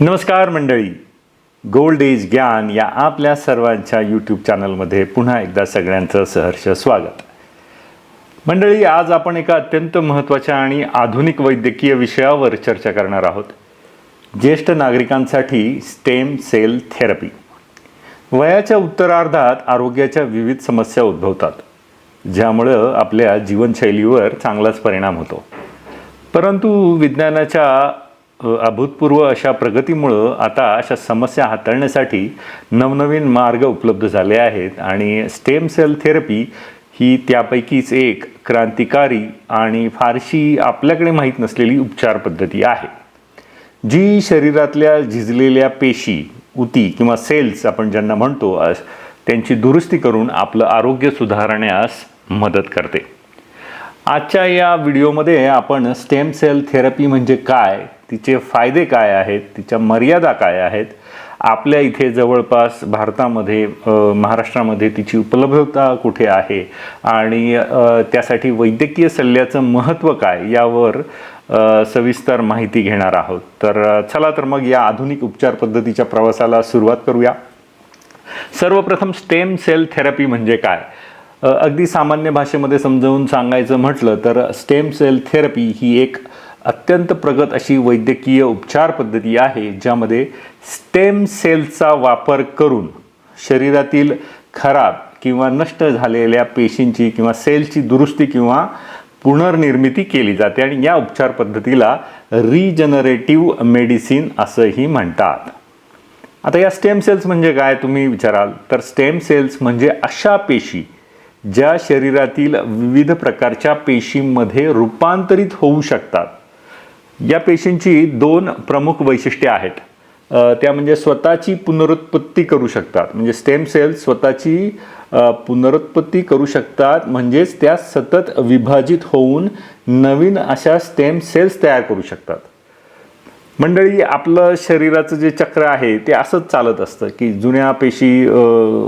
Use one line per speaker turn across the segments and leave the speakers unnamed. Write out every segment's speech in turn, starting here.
नमस्कार मंडळी. Gold age ज्ञान या आपल्या सर्वांच्या यूट्यूब चॅनलमध्ये पुन्हा एकदा सगळ्यांचं सहर्ष स्वागत. मंडळी आज आपण एका अत्यंत महत्त्वाच्या आणि आधुनिक वैद्यकीय विषयावर चर्चा करणार आहोत. ज्येष्ठ नागरिकांसाठी स्टेम सेल थेरपी. वयाच्या उत्तरार्धात आरोग्याच्या विविध समस्या उद्भवतात ज्यामुळं आपल्या जीवनशैलीवर चांगलाच परिणाम होतो. परंतु विज्ञानाच्या अभूतपूर्व अशा प्रगतीमुळं आता अशा समस्या हाताळण्यासाठी नवनवीन मार्ग उपलब्ध झाले आहेत आणि स्टेम सेल थेरपी ही त्यापैकीच एक क्रांतिकारी आणि फारशी आपल्याकडे माहीत नसलेली उपचार पद्धती आहे. जी शरीरातल्या झिजलेल्या पेशी उती किंवा सेल्स आपण ज्यांना म्हणतो अस- त्यांची दुरुस्ती करून आपलं आरोग्य सुधारण्यास मदत करते. आजच्या या व्हिडिओमध्ये आपण स्टेम सेल थेरपी म्हणजे काय तिचे फायदे काय आहेत तिच्या मर्यादा काय आहेत आपल्या इथे जवळपास भारतामध्ये महाराष्ट्रामध्ये तिची उपलब्धता कुठे आहे आणि त्यासाठी वैद्यकीय सल्ल्याचं महत्त्व काय यावर सविस्तर माहिती घेणार आहोत. तर चला तर मग या आधुनिक उपचार पद्धतीच्या प्रवासाला सुरुवात करूया. सर्वप्रथम स्टेम सेल थेरपी म्हणजे काय? अगदी सामान्य भाषेमध्ये समजावून सांगायचं म्हटलं तर स्टेम सेल थेरपी ही एक अत्यंत प्रगत अशी वैद्यकीय उपचार पद्धती आहे ज्यामध्ये स्टेम सेलचा वापर करून शरीरातील खराब किंवा नष्ट झालेल्या पेशींची किंवा सेलची दुरुस्ती किंवा पुनर्निर्मिती केली जाते आणि या उपचार पद्धतीला रिजनरेटिव्ह मेडिसिन असंही म्हणतात. आता या स्टेम सेल्स म्हणजे काय तुम्ही विचाराल? तर स्टेम सेल्स म्हणजे अशा पेशी ज्या शरीरातील विविध प्रकारच्या पेशींमध्ये रूपांतरित होऊ शकतात. या पेशींची दोन प्रमुख वैशिष्ट्ये आहेत. त्या म्हणजे स्वतःची पुनरुत्पत्ती करू शकतात. म्हणजे स्टेम सेल्स स्वतःची पुनरुत्पत्ती करू शकतात. म्हणजेच त्या सतत विभाजित होऊन नवीन अशा स्टेम सेल्स तयार करू शकतात. मंडळी आपलं शरीराचं जे चक्र आहे ते असंच चालत असतं की जुन्या पेशी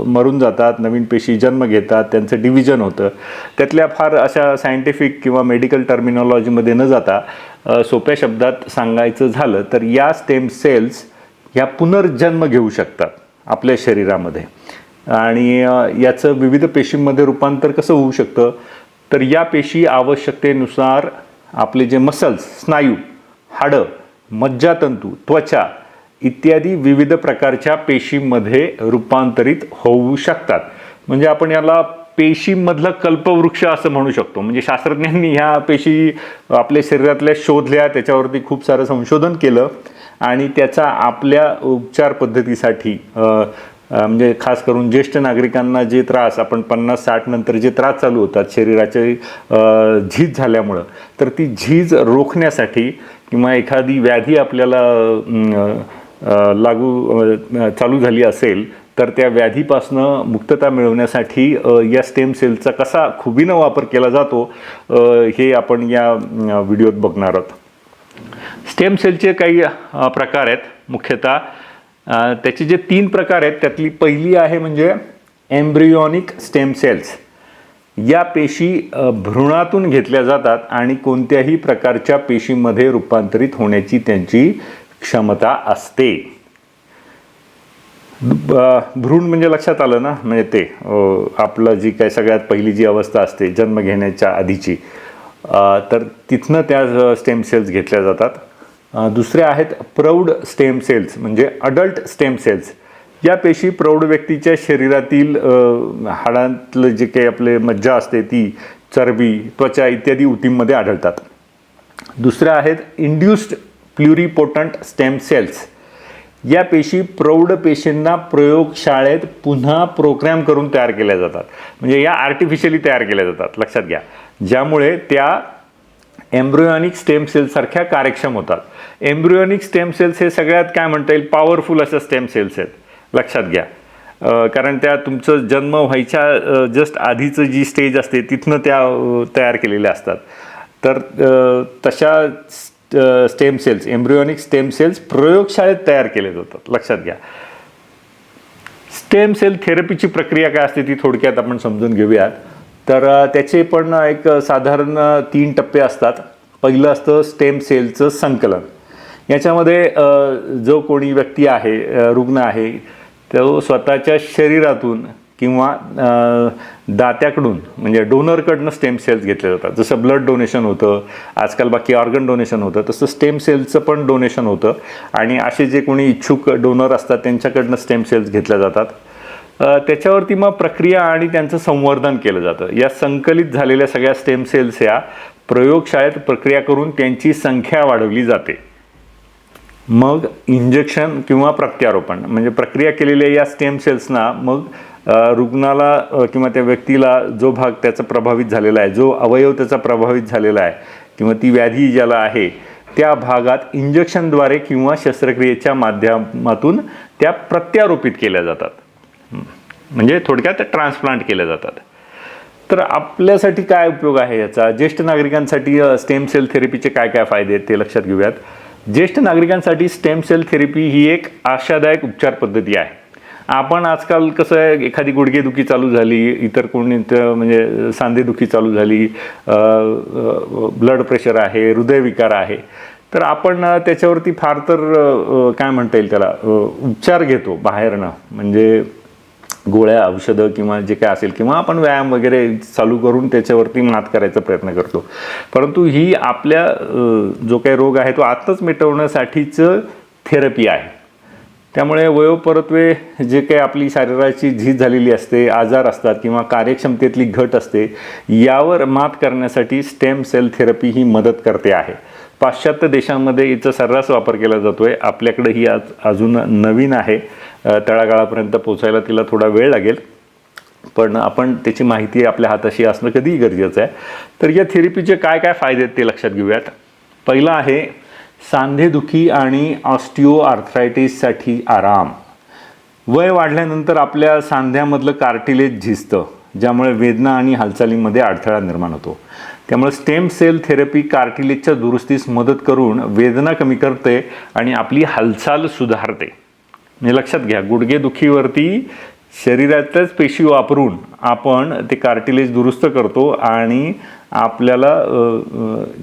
मरून जातात नवीन पेशी जन्म घेतात त्यांचं डिव्हिजन होतं. त्यातल्या फार अशा सायंटिफिक किंवा मेडिकल टर्मिनॉलॉजीमध्ये न जाता सोप्या शब्दात सांगायचं झालं तर या स्टेम सेल्स ह्या पुनर्जन्म घेऊ शकतात आपल्या शरीरामध्ये. आणि याचं विविध पेशींमध्ये रूपांतर कसं होऊ शकतं? तर या पेशी आवश्यकतेनुसार आपले जे मसल्स स्नायू हाडं मज्जातंतू त्वचा इत्यादी विविध प्रकारच्या पेशींमध्ये रूपांतरित होऊ शकतात. म्हणजे आपण याला पेशीमधलं कल्पवृक्ष असं म्हणू शकतो. म्हणजे शास्त्रज्ञांनी ह्या पेशी आपल्या शरीरातल्या शोधल्या त्याच्यावरती खूप सारं संशोधन केलं आणि त्याचा आपल्या उपचार पद्धतीसाठी म्हणजे खास करून ज्येष्ठ नागरिकांना जे त्रास आपण पन्नास साठ नंतर जे त्रास चालू होतात शरीराचे झीज झाल्यामुळं तर ती झीज रोखण्यासाठी किंवा एखादी व्याधी आपल्याला लागू चालू झाली असेल तर त्या व्याधीपासनं मुक्तता मिळवण्यासाठी या स्टेम सेलचा कसा खुबीनं वापर केला जातो हे आपण या व्हिडिओत बघणार आहोत. स्टेम सेलचे काही प्रकार आहेत मुख्यतः. त्याचे जे तीन प्रकार आहेत त्यातली पहिली आहे म्हणजे एम्ब्रियॉनिक स्टेम सेल्स. या पेशी भ्रूणातून घेतल्या जातात आणि कोणत्याही प्रकारच्या पेशीमध्ये रूपांतरित होण्याची त्यांची क्षमता असते. भ्रूण म्हणजे लक्षात आलं ना? म्हणजे ते आपलं जी काय सगळ्यात पहिली जी अवस्था असते जन्म घेण्याच्या आधीची तर तिथनं त्या स्टेम सेल्स घेतल्या जातात. दुसरे दुसऱ्या आहेत प्रौढ स्टेम सेल्स म्हणजे अडल्ट स्टेम सेल्स या पेशी प्रौढ व्यक्तीच्या शरीरातील हाडांतलं जे काही आपले मज्जा असते ती चरबी त्वचा इत्यादी उतींमध्ये आढळतात. दुसऱ्या आहेत इंड्युस्ड प्ल्युरिपोटंट स्टेम सेल्स या पेशी प्रौढ पेशींना प्रयोगशाळेत पुन्हा प्रोग्रॅम करून तयार केल्या जातात. म्हणजे या आर्टिफिशियली तयार केल्या जातात. लक्षात घ्या. ज्यामुळे त्या एम्ब्रियॉनिक स्टेम सेल्ससारख्या कार्यक्षम होतात. एम्ब्रियॉनिक स्टेम सेल्स हे सगळ्यात काय म्हणता येईल? पॉवरफुल अशा स्टेम सेल्स आहेत. लक्षात घ्या. कारण त्या तुमचं जन्म व्हायच्या जस्ट आधीचं जी स्टेज असते तिथनं त्या तयार केलेल्या असतात. तर तशा stem cells embryonic stem cells प्रयोगशाळेत तयार केले जातात. लक्षात घ्या. स्टेम सेल थेरपीची प्रक्रिया काय असते ती थोडक्यात आपण समजून घेऊयात. तर त्याचे पण एक साधारण तीन टप्पे असतात. पहिलं असतं स्टेम सेलचं संकलन. याच्यामध्ये जो कोणी व्यक्ती आहे रुग्ण आहे तो स्वतःच्या शरीरातून किंवा दात्याकडून म्हणजे डोनरकडनं स्टेम सेल्स घेतले जातात. जसं ब्लड डोनेशन होतं आजकाल बाकी ऑर्गन डोनेशन होतं तसं स्टेम सेल्सचं पण डोनेशन होतं. आणि असे जे कोणी इच्छुक डोनर असतात त्यांच्याकडनं स्टेम सेल्स घेतल्या जातात. त्याच्यावरती मग प्रक्रिया आणि त्यांचं संवर्धन केलं जातं. या संकलित झालेल्या सगळ्या स्टेम सेल्स या प्रयोगशाळेत प्रक्रिया करून त्यांची संख्या वाढवली जाते. मग इंजेक्शन किंवा प्रत्यारोपण म्हणजे प्रक्रिया केलेल्या या स्टेम सेल्सना मग रुग्णाला किंवा त्या व्यक्तीला जो भाग त्याचा प्रभावित झालेला आहे जो अवयव त्याचा प्रभावित झालेला आहे किंवा ती व्याधी ज्याला आहे त्या भागात इंजेक्शनद्वारे किंवा शस्त्रक्रियेच्या माध्यमातून त्या प्रत्यारोपित केल्या जातात. म्हणजे थोडक्यात ट्रान्सप्लांट केल्या जातात. तर आपल्यासाठी काय उपयोग आहे याचा? ज्येष्ठ नागरिकांसाठी स्टेम सेल थेरपीचे काय काय फायदे आहेत ते लक्षात घेऊयात. ज्येष्ठ नागरिकांसाठी स्टेम सेल थेरपी ही एक आशादायक उपचार पद्धती आहे. आपण आजकाल कसं आहे एखादी गुडघेदुखी चालू झाली इतर कोणी म्हणजे सांधेदुखी चालू झाली ब्लड प्रेशर आहे हृदयविकार आहे तर आपण त्याच्यावरती फार तर काय म्हणता येईल त्याला उपचार घेतो बाहेरनं. म्हणजे गोळ्या औषधं किंवा जे काय असेल किंवा आपण व्यायाम वगैरे चालू करून त्याच्यावरती मात करायचा प्रयत्न करतो. परंतु ही आपल्या जो काही रोग आहे तो आत्ताच मिटवण्यासाठीचं थेरपी आहे. त्यामुळे वयोपरत्वे जे काही आपली शरीराची झीज झालेली असते आजार असतात किंवा कार्यक्षमतेतली घट असते यावर मात करण्यासाठी स्टेम सेल थेरपी ही मदत करते आहे. पाश्चात्य देशांमध्ये हिचा सर्रास वापर केला जातो आहे आपल्याकडे ही आज अजून नवीन आहे. तळागाळापर्यंत पोचायला तिला थोडा वेळ लागेल. पण आपण त्याची माहिती आपल्या हाताशी असणं कधीही गरजेचं आहे. तर या थेरपीचे काय काय फायदे आहेत ते लक्षात घेऊयात. पहिला आहे सांधेदुखी आणि ऑस्टिओ आर्थरायटिससाठी आराम. वय वाढल्यानंतर आपल्या सांध्यामधलं कार्टिलेज झिजतं ज्यामुळे वेदना आणि हालचालींमध्ये अडथळा निर्माण होतो. त्यामुळे स्टेम सेल थेरपी कार्टिलेजच्या दुरुस्तीस मदत करून वेदना कमी करते आणि आपली हालचाल सुधारते. म्हणजे लक्षात घ्या गुडघेदुखीवरती शरीरातल्याच पेशी वापरून आपण ते कार्टिलेज दुरुस्त करतो आणि आपल्याला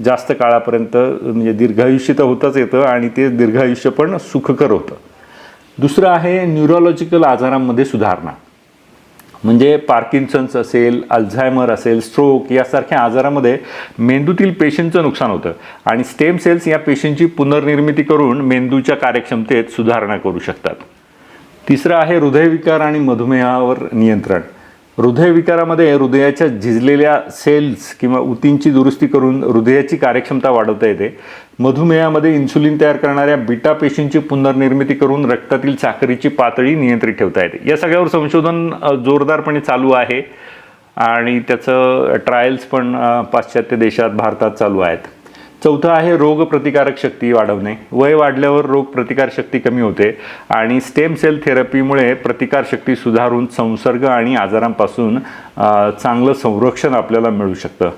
जास्त काळापर्यंत म्हणजे दीर्घायुष्य तर होतच येतं आणि ते दीर्घायुष्य पण सुखकर होतं. दुसरं आहे न्यूरोलॉजिकल आजारांमध्ये सुधारणा. म्हणजे पार्किन्सन्स असेल अल्झायमर असेल स्ट्रोक यासारख्या आजारामध्ये मेंदूतील पेशींचं नुकसान होतं आणि स्टेम सेल्स या पेशींची पुनर्निर्मिती करून मेंदूच्या कार्यक्षमतेत सुधारणा करू शकतात. तिसरं आहे हृदयविकार आणि मधुमेहावर नियंत्रण. हृदयविकारामध्ये हृदयाच्या झिजलेल्या सेल्स किंवा ऊतींची दुरुस्ती करून हृदयाची कार्यक्षमता वाढवता येते. मधुमेहामध्ये इन्सुलिन तयार करणाऱ्या बीटा पेशींची पुनर्निर्मिती करून रक्तातील साखरेची पातळी नियंत्रित ठेवता येते. या सगळ्यावर संशोधन जोरदारपणे चालू आहे आणि त्याचं ट्रायल्स पण पाश्चात्य देशात भारतात चालू आहेत. चौथं आहे रोग प्रतिकारक शक्ती वाढवणे. वय वाढल्यावर रोग प्रतिकार शक्ती कमी होते आणि स्टेम सेल थेरपीमुळे प्रतिकार शक्ती सुधारून संसर्ग आणि आजारांपासून चांगलं संरक्षण आपल्याला मिळू शकतं.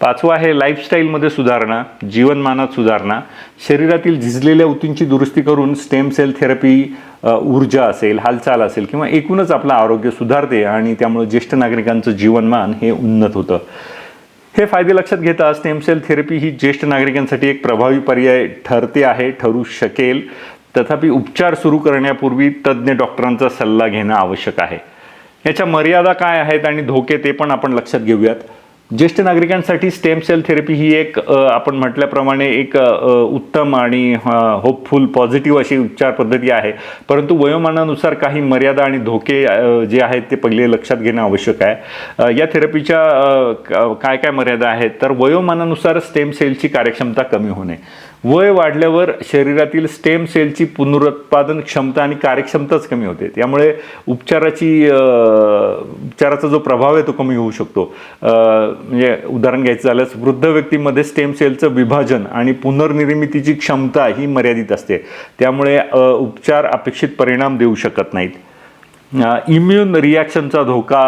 पाचवं आहे लाईफस्टाईलमध्ये सुधारणा जीवनमानात सुधारणा. शरीरातील झिजलेल्या ऊतींची दुरुस्ती करून स्टेम सेल थेरपी ऊर्जा असेल हालचाल असेल किंवा एकूणच आपलं आरोग्य सुधारते आणि त्यामुळे ज्येष्ठ नागरिकांचं जीवनमान हे उन्नत होतं. हे फायदे लक्षात घेता स्टेम सेल थेरपी ही ज्येष्ठ नागरिकांसाठी एक प्रभावी पर्याय ठरते आहे ठरू शकेल. तथापि उपचार सुरू करण्यापूर्वी तज्ज्ञ डॉक्टरांचा सल्ला घेणं आवश्यक आहे. याच्या मर्यादा काय आहेत आणि धोके ते पण आपण लक्षात घेऊयात. ज्येष्ठ नागरिकांसाठी स्टेम सेल थेरपी ही एक आपण म्हटल्याप्रमाणे एक उत्तम आणि होपफुल पॉझिटिव्ह अशी उपचार पद्धती आहे. परंतु वयोमानानुसार काही मर्यादा आणि धोके जे आहेत ते पहिले लक्षात घेणं आवश्यक आहे. या थेरपीच्या काय काय मर्यादा आहेत? तर वयोमानानुसार स्टेम सेलची कार्यक्षमता कमी होणे. वय वाढल्यावर शरीरातील स्टेम सेलची पुनरुत्पादन क्षमता आणि कार्यक्षमताच कमी होते. त्यामुळे उपचाराची उपचाराचा जो प्रभाव आहे तो कमी होऊ शकतो. म्हणजे उदाहरण घ्यायचं झाल्यास वृद्ध व्यक्तीमध्ये स्टेम सेलचं विभाजन आणि पुनर्निर्मितीची क्षमता ही मर्यादित असते. त्यामुळे उपचार अपेक्षित परिणाम देऊ शकत नाहीत. इम्युन रिॲक्शनचा धोका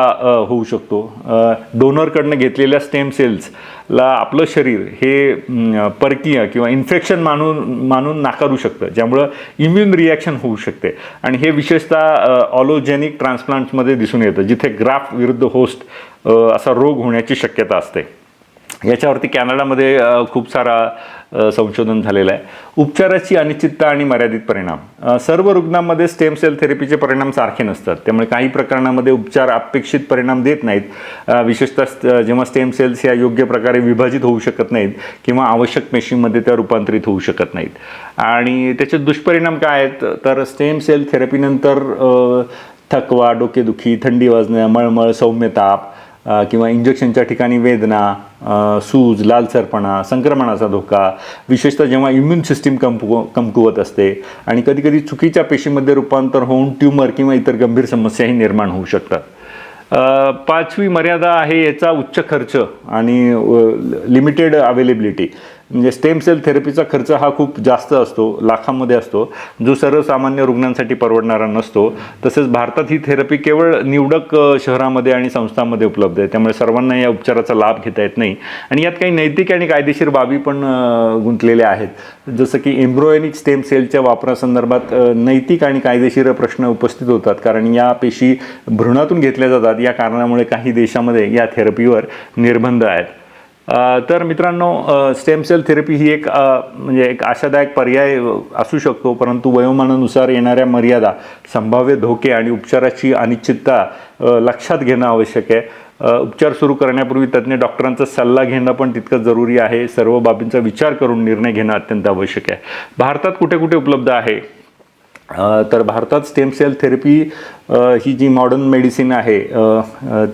होऊ शकतो. डोनरकडनं घेतलेल्या स्टेम सेल्सला आपलं शरीर हे परकीय किंवा इन्फेक्शन मानून मानून नाकारू शकतं ज्यामुळं इम्युन रिॲक्शन होऊ शकते. आणि हे विशेषतः ऑलोजेनिक ट्रान्सप्लांट्समध्ये दिसून येतं जिथे ग्राफ्ट विरुद्ध होस्ट असा रोग होण्याची शक्यता असते. याच्यावरती कॅनडामध्ये खूप सारा संशोधन झालेलं आहे. उपचाराची अनिश्चितता आणि मर्यादित परिणाम. सर्व रुग्णांमध्ये स्टेम सेल थेरपीचे परिणाम सारखे नसतात. त्यामुळे काही प्रकरणामध्ये उपचार अपेक्षित परिणाम देत नाहीत. विशेषतः जेव्हा स्टेम सेल्स या योग्य प्रकारे विभाजित होऊ शकत नाहीत किंवा आवश्यक पेशींमध्ये त्या रूपांतरित होऊ शकत नाहीत. आणि त्याचे दुष्परिणाम काय आहेत? तर स्टेम सेल थेरपीनंतर थकवा डोकेदुखी थंडी वाजणे मळमळ सौम्य ताप किंवा इंजेक्शनच्या ठिकाणी वेदना सूज लालसरपणा संक्रमणाचा धोका विशेषतः जेव्हा इम्युन सिस्टीम कमकु कमकुवत असते आणि कधीकधी चुकीच्या पेशीमध्ये रूपांतर होऊन ट्यूमर किंवा इतर गंभीर समस्याही निर्माण होऊ शकतात. पाचवी मर्यादा आहे याचा उच्च खर्च आणि लिमिटेड अवेलेबिलिटी म्हणजे स्टेम सेल थेरपीचा खर्च हा खूप जास्त असतो लाखांमध्ये असतो. जो सर्वसामान्य रुग्णांसाठी परवडणारा नसतो. तसेच भारतात ही थेरपी केवळ निवडक शहरामध्ये आणि संस्थांमध्ये उपलब्ध आहे. त्यामुळे सर्वांना या उपचाराचा लाभ घेता येत नाही. आणि यात काही नैतिक आणि कायदेशीर बाबी पण गुंतलेल्या आहेत. जसं की एम्ब्रोयनिक स्टेम सेलच्या वापरासंदर्भात नैतिक आणि कायदेशीर प्रश्न उपस्थित होतात. कारण या पेशी भ्रूणातून घेतल्या जातात. या कारणामुळे काही देशामध्ये या थेरपीवर निर्बंध आहेत. तर मित्रांनो स्टेम सेल थेरपी ही एक म्हणजे एक आशादायक पर्याय असू शकतो परंतु वयोमानानुसार येणाऱ्या मर्यादा संभाव्य धोके आणि उपचाराची अनिश्चितता लक्षात घेणं आवश्यक आहे. उपचार सुरू करण्यापूर्वी तज्ज्ञ डॉक्टरांचा सल्ला घेणं पण तितकं जरुरी आहे. सर्व बाबींचा विचार करून निर्णय घेणं अत्यंत आवश्यक आहे. भारतात कुठे कुठे उपलब्ध आहे? तर भारतात स्टेम सेल थेरपी ही जी मॉडर्न मेडिसिन आहे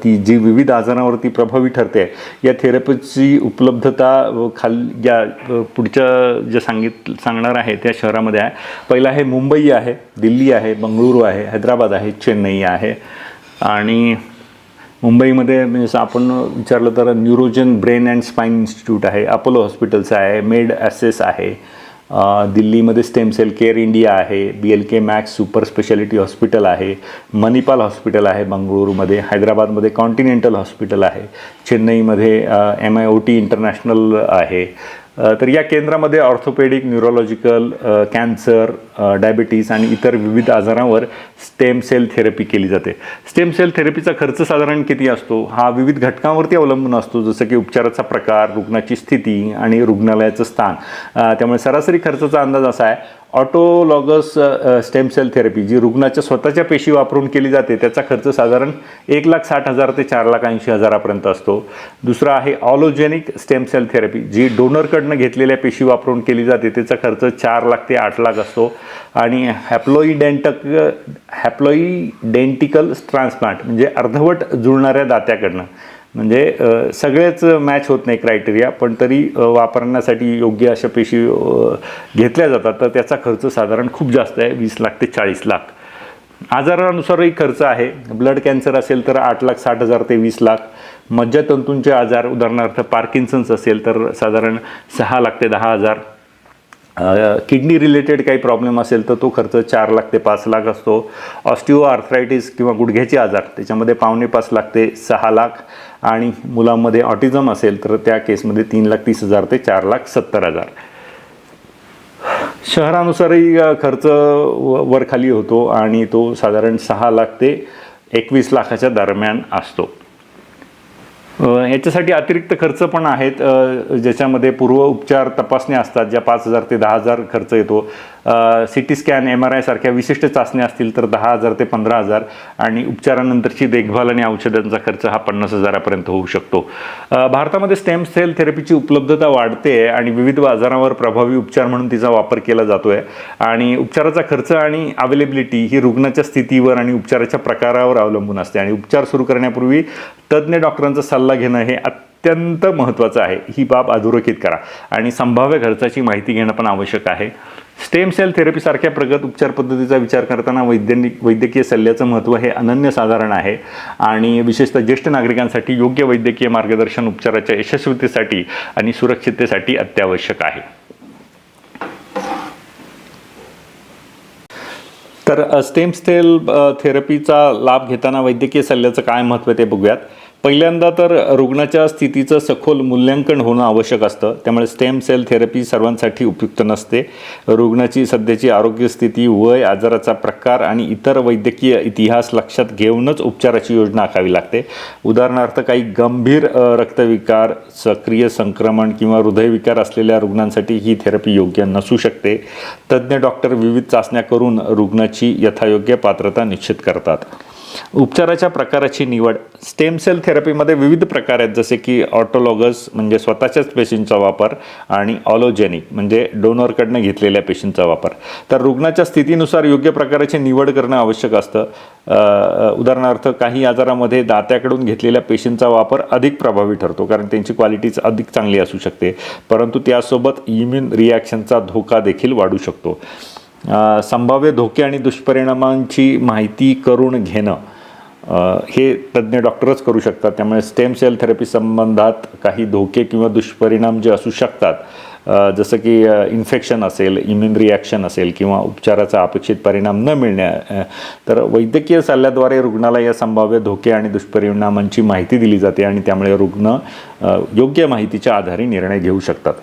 ती जी विविध आजारांवरती प्रभावी ठरते या थेरपीची उपलब्धता खाल या पुढच्या जे सांगित सांगणार आहे त्या शहरामध्ये आहे. पहिलं आहे मुंबई आहे दिल्ली आहे बंगळुरू आहे हैदराबाद आहे चेन्नई आहे. आणि मुंबईमध्ये म्हणजे आपण विचारलं तर Neurogen brain and spine institute आहे अपोलो हॉस्पिटल्स आहे मेड ॲसेस आहे. दिल्लीमध्ये स्टेम सेल केअर इंडिया आहे B L K Max super speciality hospital आहे मणिपाल हॉस्पिटल आहे बंगळुरूमध्ये हैदराबादमध्ये कॉन्टिनेंटल हॉस्पिटल आहे चेन्नईमध्ये M I O T international आहे तर या केंद्रामध्ये ऑर्थोपेडिक न्यूरोलॉजिकल कॅन्सर डायबिटीज आणि इतर विविध आजारांवर स्टेम सेल थेरपी केली जाते. स्टेम सेल थेरपीचा खर्च साधारण किती असतो? हा विविध घटकांवरती अवलंबून असतो जसं की उपचाराचा प्रकार रुग्णाची स्थिती आणि रुग्णालयाचं स्थान. त्यामुळे सरासरी खर्चाचा अंदाज असा आहे ऑटोलॉगस स्टेम सेल थेरपी जी रुग्णाच्या स्वतःच्या पेशी वापरून केली जाते त्याचा खर्च साधारण एक लाख साठ हजार ते चार लाख ऐंशी हजारापर्यंत असतो. दुसरा आहे ऑलोजेनिक स्टेम सेल थेरपी जी डोनरकडनं घेतलेल्या पेशी वापरून केली जाते त्याचा खर्च चार लाख ते आठ लाख असतो. आणि हॅप्लोईडेंटक हॅप्लोईडेंटिकल ट्रान्सप्लांट म्हणजे अर्धवट जुळणाऱ्या दात्याकडनं. म्हणजे सगळेच मॅच होत नाही क्रायटेरिया पण तरी वापरण्यासाठी योग्य अशा पेशी घेतल्या जातात. तर त्याचा खर्च साधारण खूप जास्त आहे वीस लाख ते चाळीस लाख. आजारानुसारही खर्च आहे. ब्लड कॅन्सर असेल तर आठ लाख साठ हजार ते वीस लाख. मज्जातंतूंचे आजार उदाहरणार्थ पार्किन्सन्स असेल तर साधारण सहा लाख ते दहा हजार. किडनी रिलेटेड काही प्रॉब्लेम असेल तर तो खर्च चार लाख ते पाच लाख असतो. ऑस्टिओ आर्थरायटिस किंवा गुडघ्याचे आजार त्याच्यामध्ये पावणे पाच लाख ते सहा लाख आणि मुलांमध्ये ऑटिझम असेल तर त्या केसमध्ये तीन लाख तीस हजार ते चार लाख सत्तर हजार. शहरानुसारही खर्च व- वरखाली होतो आणि तो साधारण सहा लाख ते एकवीस लाखाच्या दरम्यान असतो. याच्यासाठी अतिरिक्त खर्च पण आहेत. ज्याच्यामध्ये पूर्व उपचार तपासण्या असतात ज्या पाच हजार ते दहा हजार खर्च येतो. C T scan M R आयसारख्या विशिष्ट चाचण्या असतील तर दहा हजार ते पंधरा हजार. आणि उपचारानंतरची देखभाल आणि औषधांचा खर्च हा पन्नास हजारापर्यंत होऊ शकतो. भारतामध्ये स्टेम सेल थेरपीची उपलब्धता वाढते आणि विविध आजारांवर प्रभावी उपचार म्हणून तिचा वापर केला जातोय. आणि उपचाराचा खर्च आणि अवेलेबिलिटी ही रुग्णाच्या स्थितीवर आणि उपचाराच्या प्रकारावर अवलंबून असते. आणि उपचार सुरू करण्यापूर्वी तज्ज्ञ डॉक्टरांचा सल्ला घेणं हे अत्यंत महत्त्वाचं आहे. ही बाब अधोरेखित करा. आणि संभाव्य खर्चाची माहिती घेणं पण आवश्यक आहे. स्टेम सेल थेरपीसारख्या प्रगत उपचार पद्धतीचा विचार करताना वैद्यनिक वैद्यकीय सल्ल्याचं महत्त्व हे अनन्यसाधारण आहे. आणि विशेषतः ज्येष्ठ नागरिकांसाठी योग्य वैद्यकीय मार्गदर्शन उपचाराच्या यशस्वीतेसाठी आणि सुरक्षिततेसाठी अत्यावश्यक आहे. तर स्टेम सेल थेरपीचा लाभ घेताना वैद्यकीय सल्ल्याचं काय महत्त्व ते बघूयात. पहिल्यांदा तर रुग्णाच्या स्थितीचं सखोल मूल्यांकन होणं आवश्यक असतं. त्यामुळे स्टेम सेल थेरपी सर्वांसाठी उपयुक्त नसते. रुग्णाची सध्याची आरोग्य स्थिती वय आजाराचा प्रकार आणि इतर वैद्यकीय इतिहास लक्षात घेऊनच उपचाराची योजना आखावी लागते. उदाहरणार्थ काही गंभीर रक्तविकार सक्रिय संक्रमण किंवा हृदयविकार असलेल्या रुग्णांसाठी ही थेरपी योग्य नसू शकते. तज्ज्ञ डॉक्टर विविध चाचण्या करून रुग्णाची यथायोग्य पात्रता निश्चित करतात. उपचाराच्या प्रकाराची निवड. स्टेम सेल थेरपीमध्ये विविध प्रकार आहेत जसे की ऑटोलॉगस म्हणजे स्वतःच्याच पेशींचा वापर आणि ऑलोजेनिक म्हणजे डोनरकडनं घेतलेल्या पेशींचा वापर. तर रुग्णाच्या स्थितीनुसार योग्य प्रकाराची निवड करणं आवश्यक असतं. उदाहरणार्थ काही आजारामध्ये दात्याकडून घेतलेल्या पेशींचा वापर अधिक प्रभावी ठरतो कारण त्यांची क्वालिटीच अधिक चांगली असू शकते. परंतु त्यासोबत इम्युन रिॲक्शनचा धोका देखील वाढू शकतो. संभाव्य धोके आणि दुष्परिणामांची माहिती करून घेणं हे तज्ज्ञ डॉक्टरच करू शकतात. त्यामुळे स्टेम सेल थेरपी संबंधात काही धोके किंवा दुष्परिणाम जे असू शकतात जसं की इन्फेक्शन असेल इम्युन रिॲक्शन असेल किंवा उपचाराचा अपेक्षित परिणाम न मिळण्या तर वैद्यकीय सल्ल्याद्वारे रुग्णाला या संभाव्य धोके आणि दुष्परिणामांची माहिती दिली जाते आणि त्यामुळे रुग्ण योग्य माहितीच्या आधारे निर्णय घेऊ शकतात.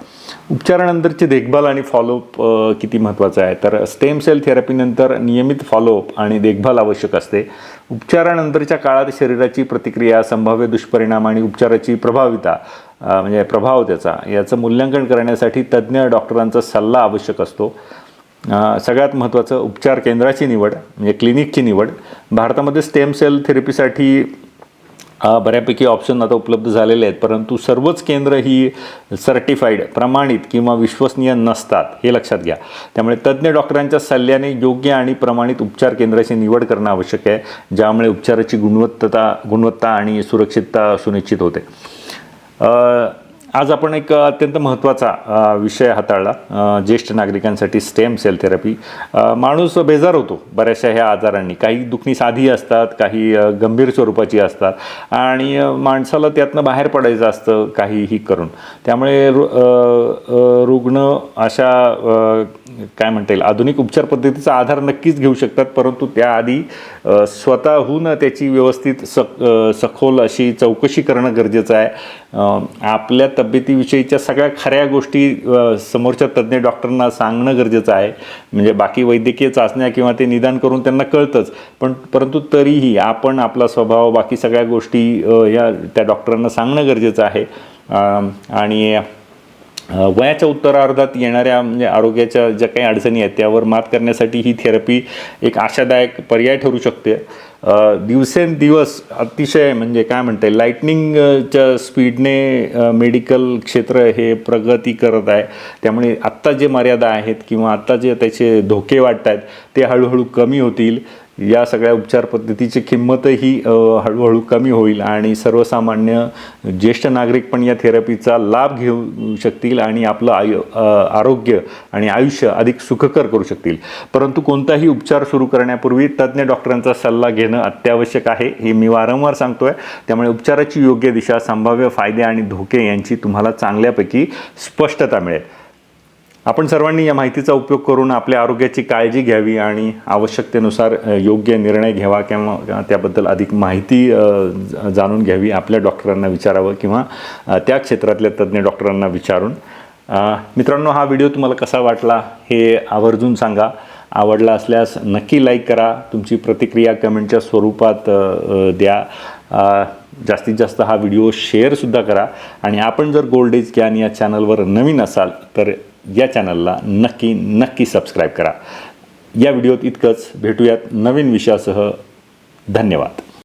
उपचारानंतरची देखभाल आणि फॉलोअप किती महत्त्वाचं आहे? तर स्टेम सेल थेरपीनंतर नियमित फॉलोअप आणि देखभाल आवश्यक असते. उपचारानंतरच्या काळात शरीराची प्रतिक्रिया संभाव्य दुष्परिणाम आणि उपचाराची प्रभाविता म्हणजे प्रभाव त्याचा. याचं मूल्यांकन करण्यासाठी तज्ज्ञ डॉक्टरांचा सल्ला आवश्यक असतो. सगळ्यात महत्त्वाचं उपचार केंद्राची निवड म्हणजे क्लिनिकची निवड. भारतामध्ये स्टेम सेल थेरपीसाठी बऱ्यापैकी ऑप्शन आता उपलब्ध झालेले आहेत परंतु सर्वच केंद्र ही सर्टिफाईड प्रमाणित किंवा विश्वसनीय नसतात हे लक्षात घ्या. त्यामुळे तज्ज्ञ डॉक्टरांच्या सल्ल्याने योग्य आणि प्रमाणित उपचार केंद्राची निवड करणं आवश्यक आहे ज्यामुळे उपचाराची गुणवत्ता गुणवत्ता आणि सुरक्षितता सुनिश्चित होते. आज आपण एक अत्यंत महत्त्वाचा विषय हाताळला ज्येष्ठ नागरिकांसाठी स्टेम सेल थेरपी. माणूस बेजार होतो बऱ्याचशा ह्या आजारांनी. काही दुखणी साधी असतात काही गंभीर स्वरूपाची असतात आणि माणसाला त्यातनं बाहेर पडायचं असतं काहीही करून. त्यामुळे रु- रुग्ण अशा काय म्हणता येईल आधुनिक उपचार पद्धतीचा आधार नक्कीच घेऊ शकतात परंतु त्याआधी स्वतःहून त्याची व्यवस्थित सख सखोल अशी चौकशी करणं गरजेचं आहे. आपल्या तब्येतीविषयीच्या सगळ्या खऱ्या गोष्टी समोरच्या तज्ज्ञ डॉक्टरांना सांगणं गरजेचं आहे. म्हणजे बाकी वैद्यकीय चाचण्या किंवा ते निदान करून त्यांना कळतंच. पण परंतु तरीही आपण आपला स्वभाव बाकी सगळ्या गोष्टी या त्या डॉक्टरांना सांगणं गरजेचं आहे. आणि वयाच्या उत्तरार्धात येणाऱ्या म्हणजे आरोग्याच्या ज्या काही अडचणी आहेत त्यावर मात करण्यासाठी ही थेरपी एक आशादायक पर्याय ठरू शकते. दिवसेंदिवस अतिशय म्हणजे काय म्हणता येईल लाईटनिंगच्या स्पीडने मेडिकल क्षेत्र हे प्रगती करत आहे. त्यामुळे आत्ता जे मर्यादा आहेत किंवा आत्ता जे त्याचे धोके वाटत आहेत ते हळूहळू कमी होतील. या सगळ्या उपचार पद्धतीची किंमतही हळूहळू कमी होईल आणि सर्वसामान्य ज्येष्ठ नागरिक पण या थेरपीचा लाभ घेऊ शकतील आणि आपलं आयु आरोग्य आणि आयुष्य अधिक सुखकर करू शकतील. परंतु कोणताही उपचार सुरू करण्यापूर्वी तज्ज्ञ डॉक्टरांचा सल्ला घेणं अत्यावश्यक आहे हे मी वारंवार सांगतोय. त्यामुळे उपचाराची योग्य दिशा संभाव्य फायदे आणि धोके यांची तुम्हाला चांगल्यापैकी स्पष्टता मिळेल. आपण सर्वांनी या माहितीचा उपयोग करून आपल्या आरोग्याची काळजी घ्यावी आणि आवश्यकतेनुसार योग्य निर्णय घ्यावा किंवा त्याबद्दल अधिक माहिती जाणून घ्यावी आपल्या डॉक्टरांना विचारावं किंवा त्या क्षेत्रातल्या तज्ज्ञ डॉक्टरांना विचारून. मित्रांनो हा व्हिडिओ तुम्हाला कसा वाटला हे आवर्जून सांगा. आवडला असल्यास नक्की लाईक करा. तुमची प्रतिक्रिया कमेंटच्या स्वरूपात द्या. जास्तीत जास्त हा व्हिडिओ शेअरसुद्धा करा. आणि आपण जर गोल्ड एज ज्ञान या चॅनलवर नवीन असाल तर या चॅनलला नक्की नक्की सबस्क्राईब करा. या व्हिडिओत इतकंच. भेटूयात नवीन विषयासह. धन्यवाद.